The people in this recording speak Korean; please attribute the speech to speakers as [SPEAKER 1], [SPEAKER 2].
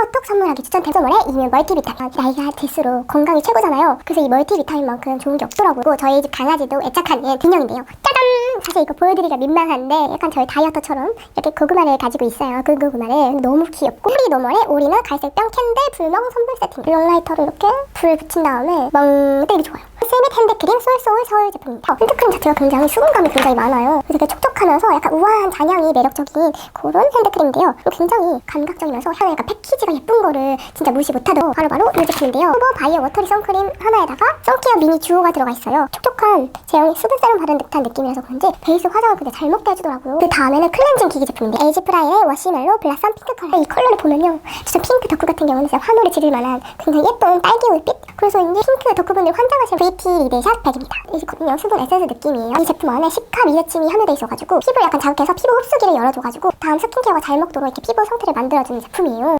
[SPEAKER 1] 카카오톡 선물하기 추천 대선물에 이면 멀티비타민 나이가 들수록 건강이 최고잖아요 그래서 이 멀티비타민만큼 좋은 게 없더라고요 저희 집 강아지도 애착하는 균형인데요 짜잔 사실 이거 보여드리기가 민망한데 약간 저희 다이어터처럼 이렇게 고구마를 가지고 있어요 그 고구마를 너무 귀엽고 뿌리 너머에 오리는 갈색 병 캔들 불멍 선물 세팅 롱라이터로 이렇게 불 붙인 다음에 멍 때리기 좋아요 세밋 핸드크림 솔솔 서울 제품입니다 핸드크림 자체가 굉장히 수분감이 굉장히 많아요 그래서 되게 촉촉 하면서 약간 우아한 잔향이 매력적인 그런 핸드크림인데요. 굉장히 감각적이면서 약간 패키지가 예쁜 거를 진짜 무시 못하던 바로바로 이 제품인데요. 후보 바이오 워터리 선크림 하나에다가 선케어 미니 주호가 들어가 있어요. 촉촉한 제형이 수분 세럼 바른 듯한 느낌이라서 그런지 베이스 화장을 근데 잘 먹게 해주더라고요. 그 다음에는 클렌징 기기 제품인데 에이지 프라이의 워시멜로 블라썸 핑크 컬러. 이 컬러를 보면요. 진짜 핑크 덕후 같은 경우는 진짜 환호를 지를 만한 굉장히 예쁜 딸기 올빛? 그래서 이제 핑크 덕후분들 환장하시는 VT 리드샷 백입니다. 이 제품은요 수분 에센스 느낌이에요. 이 제품 안에 시카 미세침이 함유돼 있어 피부를 약간 자극해서 피부 흡수기를 열어줘가지고 다음 스킨케어가 잘 먹도록 이렇게 피부 상태를 만들어주는 제품이에요